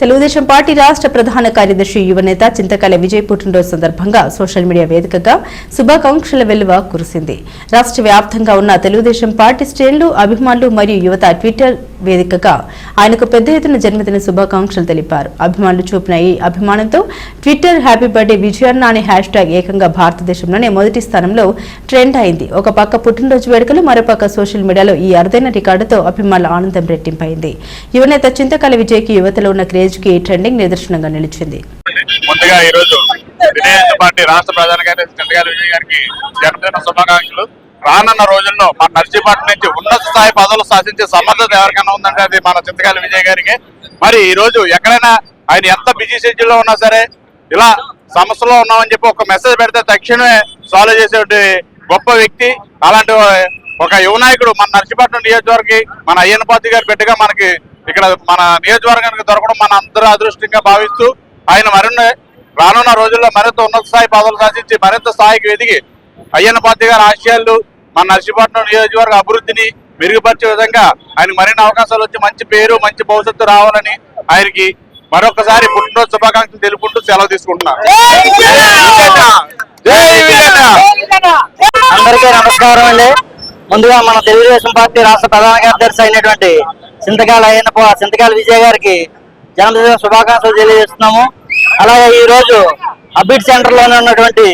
Telugu Desam party రాష్ట్ర ప్రధాన కార్యదర్శి యువనేత చింతకాల విజయ్ పుట్టినరోజు సందర్భంగా సోషల్ మీడియా వేదికగా శుభాకాంక్షల వెలువ కురిసింది. రాష్ట్ర వ్యాప్తంగా ఉన్న తెలుగుదేశం పార్టీ శ్రేణులు అభిమానులు మరియు యువత ట్విట్టర్ వేదికగా ఆయనకు పెద్ద ఎత్తున జన్మదిన శుభాకాంక్షలు తెలిపారు. అభిమానులు చూపిన ఈ అభిమానంతో ట్విట్టర్ హ్యాపీ బర్త్డే విజయన్న అనే హ్యాష్ ట్యాగ్ ఏకంగా భారతదేశంలోనే మొదటి స్థానంలో ట్రెండ్ అయింది. ఒక పక్క పుట్టినరోజు వేడుకలు మరోపక్క సోషల్ మీడియాలో ఈ అరుదైన రికార్డుతో అభిమానుల ఆనందం రెట్టింపైంది. యువనేత చింతకాల విజయ్కి యువతలో ఉన్న క్రేజ్ కి ట్రెండింగ్ నిదర్శనంగా నిలిచింది. ముందుగా ఈ రోజు పార్టీ రాష్ట్ర ప్రధాన కార్యదర్శి చంద్రగారి విజయ్ గారికి జన్మదిన శుభాకాంక్షలు. రానున్న రోజుల్లో మన నర్సీపట్నం నుంచి ఉన్నత స్థాయి పదవులు సాధించే సమర్థత ఎవరికైనా ఉందంటే అది మన చింతకాయల విజయ్ గారికి. మరి ఈ రోజు ఎక్కడైనా ఆయన ఎంత బిజీ షెడ్యూల్లో ఉన్నా సరే ఇలా సమస్యలో ఉన్నామని చెప్పి ఒక మెసేజ్ పెడితే తక్షణమే సాల్వ్ చేసే గొప్ప వ్యక్తి అలాంటి ఒక యువ నాయకుడు మన నర్సీపట్నం నియోజకవర్గం మన అయ్యన్నపాతి గారి బిడ్డగా మనకి ఇక్కడ మన నియోజకవర్గానికి దొరకడం మన అందరూ అదృష్టంగా భావిస్తూ ఆయన మరిన్ని రానున్న రోజుల్లో మరింత ఉన్నత స్థాయి పదవులు సాధించి మరింత స్థాయికి ఎదిగి అయ్యన్న పార్టీ గారి ఆశయాలు మన నర్సీపట్నం నియోజకవర్గ అభివృద్ధిని మెరుగుపరిచే విధంగా ఆయనకు మరిన్ని అవకాశాలు వచ్చి మంచి పేరు మంచి భవిష్యత్తు రావాలని ఆయనకి మరొకసారి పుట్టినరోజు శుభాకాంక్షలు తెలుపుకుంటూ సెలవు తీసుకుంటున్నాను! అందరికీ నమస్కారం అండి. ముందుగా మన తెలుగుదేశం పార్టీ రాష్ట్ర ప్రధాన కార్యదర్శి అయినటువంటి చింతకాల అయ్యన్న చింతకాల విజయ్ గారికి జన్మదిన శుభాకాంక్షలు తెలియజేస్తున్నాము. అలాగే ఈ రోజు అబిడ్ సెంటర్లోనే ఉన్నటువంటి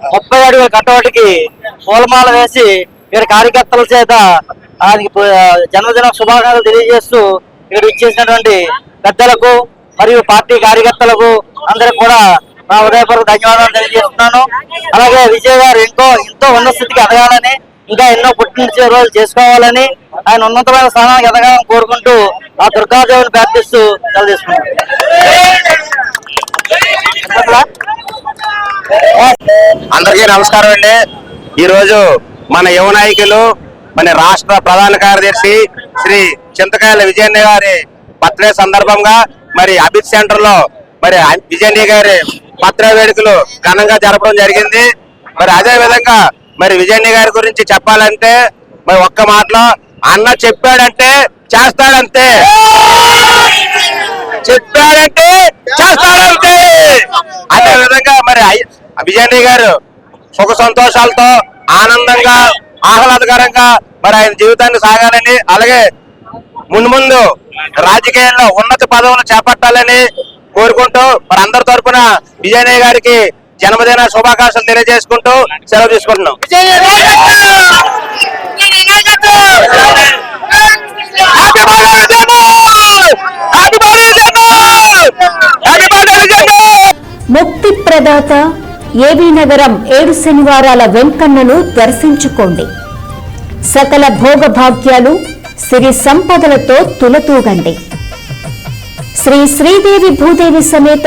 ముప్పై అడుగుల కట్టవటికి పూలమాల వేసి ఇక్కడ కార్యకర్తల చేత ఆయనకి జన్మదిన శుభాకాంక్షలు తెలియజేస్తూ ఇక్కడ ఇచ్చేసినటువంటి పెద్దలకు మరియు పార్టీ కార్యకర్తలకు అందరికి కూడా నా హృదయపూర్వక ధన్యవాదాలు తెలియజేస్తున్నాను. అలాగే విజయ్ గారు ఇంకో ఎంతో ఉన్నత స్థితికి ఎదగాలని ఇంకా ఎన్నో పుట్టిన రోజులు చేసుకోవాలని ఆయన ఉన్నతమైన స్థానానికి ఎదగాలని కోరుకుంటూ ఆ దుర్గాదేవిని ప్రార్థిస్తూ తెలియజేస్తున్నాను అందరికీ నమస్కారం అండి. ఈరోజు మన యువ నాయకులు మన రాష్ట్ర ప్రధాన కార్యదర్శి శ్రీ చింతకాయల విజయన్న గారి బర్త్డే సందర్భంగా మరి అభిత్ సెంటర్లో మరి విజయన్న గారి బర్త్డే వేడుకలు ఘనంగా జరపడం జరిగింది. మరి అదే విధంగా మరి విజయన్న గారి గురించి చెప్పాలంటే మరి ఒక్క మాటలో అన్న చెప్పాడంటే చేస్తాడంతే. చెప్పాడంటే చేస్తాడంతే. అదే విధంగా మరి అయ్య- విజయన్ని గారు సుఖ సంతోషాలతో ఆనందంగా ఆహ్లాదకరంగా మరి ఆయన జీవితాన్ని సాగాలని అలాగే ముందు ముందు రాజకీయాల్లో ఉన్నత పదవులు చేపట్టాలని కోరుకుంటూ మరి అందరి తరపున విజయనయ్య గారికి జన్మదిన శుభాకాంక్షలు తెలియజేసుకుంటూ సెలవు తీసుకుంటున్నాం! ముక్తి ప్రదాత ఏబీ నగరం ఏడు శనివారాల వెంకన్నను దర్శించుకోండి. సకల భోగభాగ్యాలు సిరి సంపదలతో తులతూగండి. శ్రీ శ్రీదేవి భూదేవి సమేత